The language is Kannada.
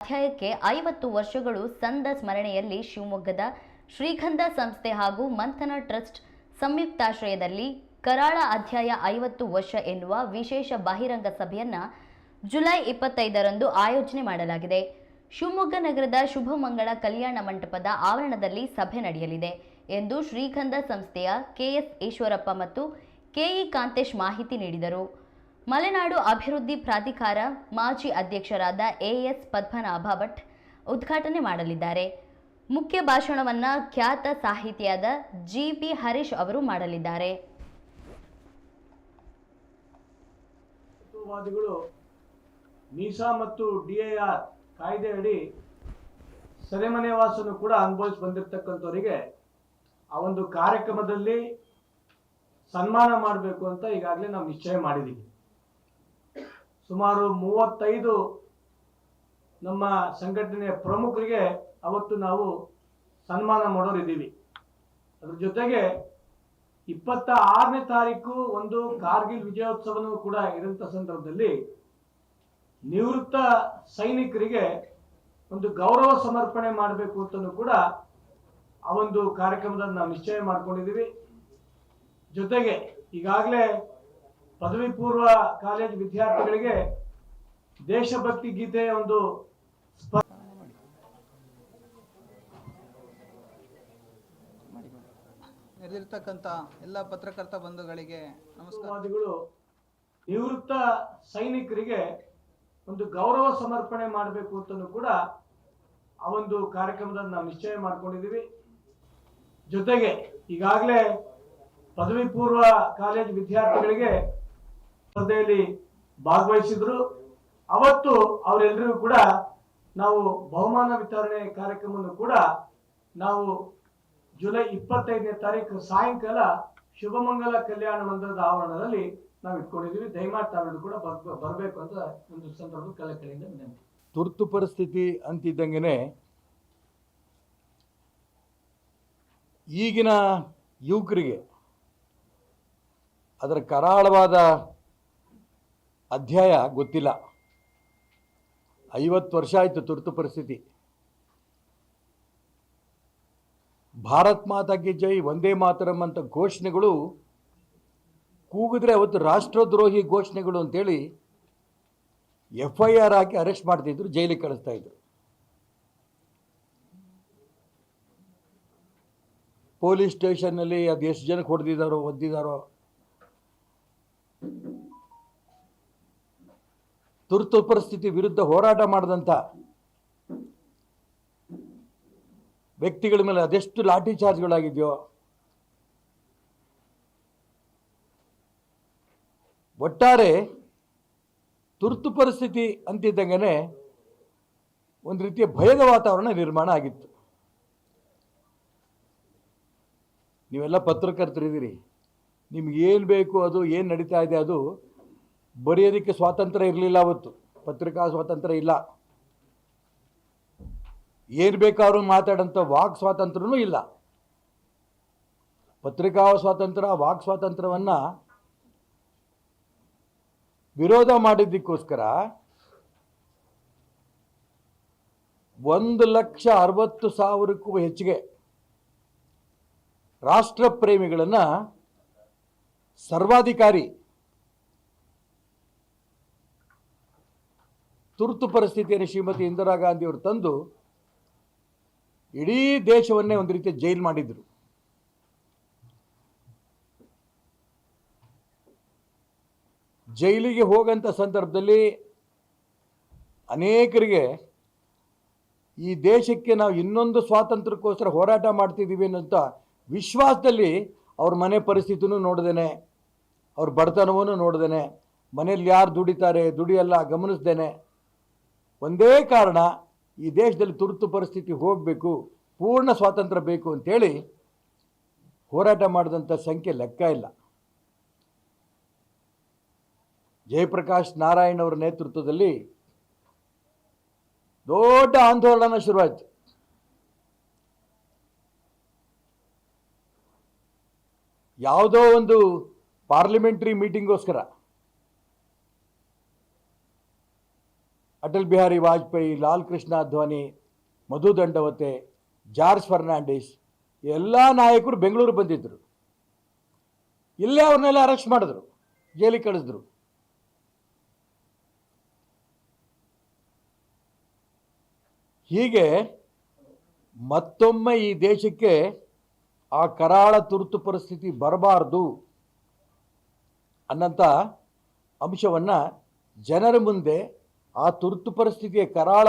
ಅಧ್ಯಾಯಕ್ಕೆ ಐವತ್ತು ವರ್ಷಗಳು ಸಂದ ಸ್ಮರಣೆಯಲ್ಲಿ ಶಿವಮೊಗ್ಗದ ಶ್ರೀಗಂಧ ಸಂಸ್ಥೆ ಹಾಗೂ ಮಂಥನ ಟ್ರಸ್ಟ್ ಸಂಯುಕ್ತಾಶ್ರಯದಲ್ಲಿ ಕರಾಳ ಅಧ್ಯಾಯ ಐವತ್ತು ವರ್ಷ ಎನ್ನುವ ವಿಶೇಷ ಬಹಿರಂಗ ಸಭೆಯನ್ನ ಜುಲೈ ಇಪ್ಪತ್ತೈದರಂದು ಆಯೋಜನೆ ಮಾಡಲಾಗಿದೆ. ಶಿವಮೊಗ್ಗ ನಗರದ ಶುಭಮಂಗಳ ಕಲ್ಯಾಣ ಮಂಟಪದ ಆವರಣದಲ್ಲಿ ಸಭೆ ನಡೆಯಲಿದೆ ಎಂದು ಶ್ರೀಗಂಧ ಸಂಸ್ಥೆಯ ಕೆಎಸ್ ಈಶ್ವರಪ್ಪ ಮತ್ತು ಕೆಇ ಕಾಂತೇಶ್ ಮಾಹಿತಿ ನೀಡಿದರು. ಮಲೆನಾಡು ಅಭಿವೃದ್ಧಿ ಪ್ರಾಧಿಕಾರ ಮಾಜಿ ಅಧ್ಯಕ್ಷರಾದ ಎಎಸ್ ಪದ್ಮನಾಭ ಭಟ್ ಉದ್ಘಾಟನೆ ಮಾಡಲಿದ್ದಾರೆ. ಮುಖ್ಯ ಭಾಷಣವನ್ನ ಖ್ಯಾತ ಸಾಹಿತಿಯಾದ ಜಿ ಪಿ ಹರೀಶ್ ಅವರು ಮಾಡಲಿದ್ದಾರೆ. ಮೀಸಾ ಮತ್ತು ಡಿಎಆರ್ ಕಾಯ್ದೆ ಅಡಿ ಸೆರೆಮನೆ ವಾಸನು ಕೂಡ ಅನುಭವಿಸಿ ಬಂದಿರತಕ್ಕಂಥವರಿಗೆ ಆ ಒಂದು ಕಾರ್ಯಕ್ರಮದಲ್ಲಿ ಸನ್ಮಾನ ಮಾಡಬೇಕು ಅಂತ ಈಗಾಗಲೇ ನಾವು ನಿಶ್ಚಯ ಮಾಡಿದ್ದೀವಿ. ಸುಮಾರು ಮೂವತ್ತೈದು ನಮ್ಮ ಸಂಘಟನೆಯ ಪ್ರಮುಖರಿಗೆ ಅವತ್ತು ನಾವು ಸನ್ಮಾನ ಮಾಡೋರಿದ್ದೀವಿ. ಅದ್ರ ಜೊತೆಗೆ ಇಪ್ಪತ್ತ ಆರನೇ ತಾರೀಕು ಒಂದು ಕಾರ್ಗಿಲ್ ವಿಜಯೋತ್ಸವನೂ ಕೂಡ ಇರುವಂಥ ಸಂದರ್ಭದಲ್ಲಿ ನಿವೃತ್ತ ಸೈನಿಕರಿಗೆ ಒಂದು ಗೌರವ ಸಮರ್ಪಣೆ ಮಾಡಬೇಕು ಅಂತಲೂ ಕೂಡ ಆ ಒಂದು ಕಾರ್ಯಕ್ರಮದಲ್ಲಿ ನಾವು ನಿಶ್ಚಯ ಮಾಡ್ಕೊಂಡಿದ್ದೀವಿ. ಜೊತೆಗೆ ಈಗಾಗಲೇ ಪದವಿ ಪೂರ್ವ ಕಾಲೇಜು ವಿದ್ಯಾರ್ಥಿಗಳಿಗೆ ದೇಶಭಕ್ತಿ ಗೀತೆಯ ಒಂದು ನೆರೆದಿರ್ತಕ್ಕಂಥ ಎಲ್ಲ ಪತ್ರಕರ್ತ ಬಂಧುಗಳಿಗೆ ನಮಸ್ಕಾರಗಳು ನಿವೃತ್ತ ಸೈನಿಕರಿಗೆ ಒಂದು ಗೌರವ ಸಮರ್ಪಣೆ ಮಾಡಬೇಕು ಅಂತಲೂ ಕೂಡ ಆ ಒಂದು ಕಾರ್ಯಕ್ರಮದಲ್ಲಿ ನಾವು ನಿಶ್ಚಯ ಮಾಡ್ಕೊಂಡಿದ್ದೀವಿ ಜೊತೆಗೆ ಈಗಾಗಲೇ ಪದವಿ ಪೂರ್ವ ಕಾಲೇಜು ವಿದ್ಯಾರ್ಥಿಗಳಿಗೆ ಸ್ಪರ್ಧೆಯಲ್ಲಿ ಭಾಗವಹಿಸಿದ್ರು. ಅವತ್ತು ಅವರೆಲ್ಲರಿಗೂ ಕೂಡ ನಾವು ಬಹುಮಾನ ವಿತರಣೆ ಕಾರ್ಯಕ್ರಮವನ್ನು ಕೂಡ ನಾವು ಜುಲೈ ಇಪ್ಪತ್ತೈದನೇ ತಾರೀಕು ಸಾಯಂಕಾಲ ಶುಭಮಂಗಲ ಕಲ್ಯಾಣ ಮಂದಿರದ ಆವರಣದಲ್ಲಿ ನಾವು ಇಟ್ಕೊಂಡಿದ್ದೀವಿ. ದಯಮಾಡಿ ತಾವೆಲ್ಲರೂ ಕೂಡ ಬರಬೇಕು ಅಂತ ಒಂದು ಸಂದರ್ಭ ಕಳಕಳಿಯಿಂದ ವಿನಂತಿ. ತುರ್ತು ಪರಿಸ್ಥಿತಿ ಅಂತಿದ್ದಂಗೆ ಈಗಿನ ಯುವಕರಿಗೆ ಅದರ ಕರಾಳವಾದ ಅಧ್ಯಾಯ ಗೊತ್ತಿಲ್ಲ. ಐವತ್ತು ವರ್ಷ ಆಯಿತು ತುರ್ತು ಪರಿಸ್ಥಿತಿ. ಭಾರತ್ ಮಾತಾಗೆ ಜೈ ಒಂದೇ ಮಾತರಂ ಅಂತ ಘೋಷಣೆಗಳು ಕೂಗಿದ್ರೆ ಅವತ್ತು ರಾಷ್ಟ್ರದ್ರೋಹಿ ಘೋಷಣೆಗಳು ಅಂತೇಳಿ ಎಫ್ ಐ ಆರ್ ಹಾಕಿ ಅರೆಸ್ಟ್ ಮಾಡ್ತಿದ್ರು, ಜೈಲಿಗೆ ಕಳಿಸ್ತಾ ಇದ್ರು. ಪೊಲೀಸ್ ಸ್ಟೇಷನ್ನಲ್ಲಿ ಅದು ಎಷ್ಟು ಜನಕ್ಕೆ ಹೊಡೆದಿದ್ದಾರೋ ಒದ್ದಿದ್ದಾರೋ ತುರ್ತು ಪರಿಸ್ಥಿತಿ ವಿರುದ್ಧ ಹೋರಾಟ ಮಾಡಿದಂಥ ವ್ಯಕ್ತಿಗಳ ಮೇಲೆ ಅದೆಷ್ಟು ಲಾಠಿ ಚಾರ್ಜ್ಗಳಾಗಿದೆಯೋ, ಒಟ್ಟಾರೆ ತುರ್ತು ಪರಿಸ್ಥಿತಿ ಅಂತಿದ್ದಂಗೆ ಒಂದು ರೀತಿಯ ಭಯದ ವಾತಾವರಣ ನಿರ್ಮಾಣ ಆಗಿತ್ತು. ನೀವೆಲ್ಲ ಪತ್ರಕರ್ತರಿದ್ದೀರಿ. ನಿಮ್ಗೆ ಏನು ಬೇಕು ಅದು, ಏನು ನಡೀತಾ ಇದೆ ಅದು ಬರೆಯೋದಕ್ಕೆ ಸ್ವಾತಂತ್ರ್ಯ ಇರಲಿಲ್ಲ ಅವತ್ತು. ಪತ್ರಿಕಾ ಸ್ವಾತಂತ್ರ್ಯ ಇಲ್ಲ. ಏನು ಬೇಕಾದ್ರೂ ಮಾತಾಡೋಂಥ ವಾಕ್ ಸ್ವಾತಂತ್ರ್ಯನೂ ಇಲ್ಲ. ಪತ್ರಿಕಾ ಸ್ವಾತಂತ್ರ್ಯ, ವಾಕ್ ಸ್ವಾತಂತ್ರ್ಯವನ್ನು ವಿರೋಧ ಮಾಡಿದ್ದಕ್ಕೋಸ್ಕರ ಒಂದು ಲಕ್ಷ ಅರವತ್ತು ಸಾವಿರಕ್ಕೂ ಹೆಚ್ಚಿಗೆ ರಾಷ್ಟ್ರ ಪ್ರೇಮಿಗಳನ್ನು ಸರ್ವಾಧಿಕಾರಿ ತುರ್ತು ಪರಿಸ್ಥಿತಿಯನ್ನು ಶ್ರೀಮತಿ ಇಂದಿರಾ ಗಾಂಧಿ ಅವರು ತಂದು ಇಡೀ ದೇಶವನ್ನೇ ಒಂದು ರೀತಿ ಜೈಲ್ ಮಾಡಿದ್ರು. ಜೈಲಿಗೆ ಹೋಗಂತ ಸಂದರ್ಭದಲ್ಲಿ ಅನೇಕರಿಗೆ ಈ ದೇಶಕ್ಕೆ ನಾವು ಇನ್ನೊಂದು ಸ್ವಾತಂತ್ರ್ಯಕ್ಕೋಸ್ಕರ ಹೋರಾಟ ಮಾಡ್ತಿದ್ದೀವಿ ಅನ್ನೋಂಥ ವಿಶ್ವಾಸದಲ್ಲಿ ಅವ್ರ ಮನೆ ಪರಿಸ್ಥಿತಿನೂ ನೋಡ್ದೇನೆ, ಅವ್ರ ಬಡತನವನ್ನು ನೋಡ್ದೇನೆ ಮನೇಲಿ ಯಾರು ದುಡಿತಾರೆ ದುಡಿಯಲ್ಲ ಗಮನಿಸ್ದೇನೆ ಒಂದೇ ಕಾರಣ ಈ ದೇಶದಲ್ಲಿ ತುರ್ತು ಪರಿಸ್ಥಿತಿ ಹೋಗಬೇಕು, ಪೂರ್ಣ ಸ್ವಾತಂತ್ರ್ಯ ಬೇಕು ಅಂತೇಳಿ ಹೋರಾಟ ಮಾಡಿದಂಥ ಸಂಖ್ಯೆ ಲೆಕ್ಕ ಇಲ್ಲ. ಜಯಪ್ರಕಾಶ್ ನಾರಾಯಣ್ ಅವರ ನೇತೃತ್ವದಲ್ಲಿ ದೊಡ್ಡ ಆಂದೋಲನ ಶುರುವಾಯಿತು. ಯಾವುದೋ ಒಂದು ಪಾರ್ಲಿಮೆಂಟ್ರಿ ಮೀಟಿಂಗೋಸ್ಕರ ಅಟಲ್ ಬಿಹಾರಿ ವಾಜಪೇಯಿ, ಲಾಲ್ ಕೃಷ್ಣ ಅದ್ವಾನಿ, ಮಧು ದಂಡವತೆ, ಜಾರ್ಜ್ ಫರ್ನಾಂಡಿಸ್, ಎಲ್ಲ ನಾಯಕರು ಬೆಂಗಳೂರು ಬಂದಿದ್ದರು ಇಲ್ಲೇ ಅವ್ರನ್ನೆಲ್ಲ ಅರೆಸ್ಟ್ ಮಾಡಿದ್ರು, ಜೈಲಿಗೆ ಕಳಿಸಿದ್ರು. ಹೀಗೆ ಮತ್ತೊಮ್ಮೆ ಈ ದೇಶಕ್ಕೆ ಆ ಕರಾಳ ತುರ್ತು ಪರಿಸ್ಥಿತಿ ಬರಬಾರ್ದು ಅನ್ನಂಥ ಅಂಶವನ್ನು ಜನರ ಮುಂದೆ ಆ ತುರ್ತು ಪರಿಸ್ಥಿತಿಯ ಕರಾಳ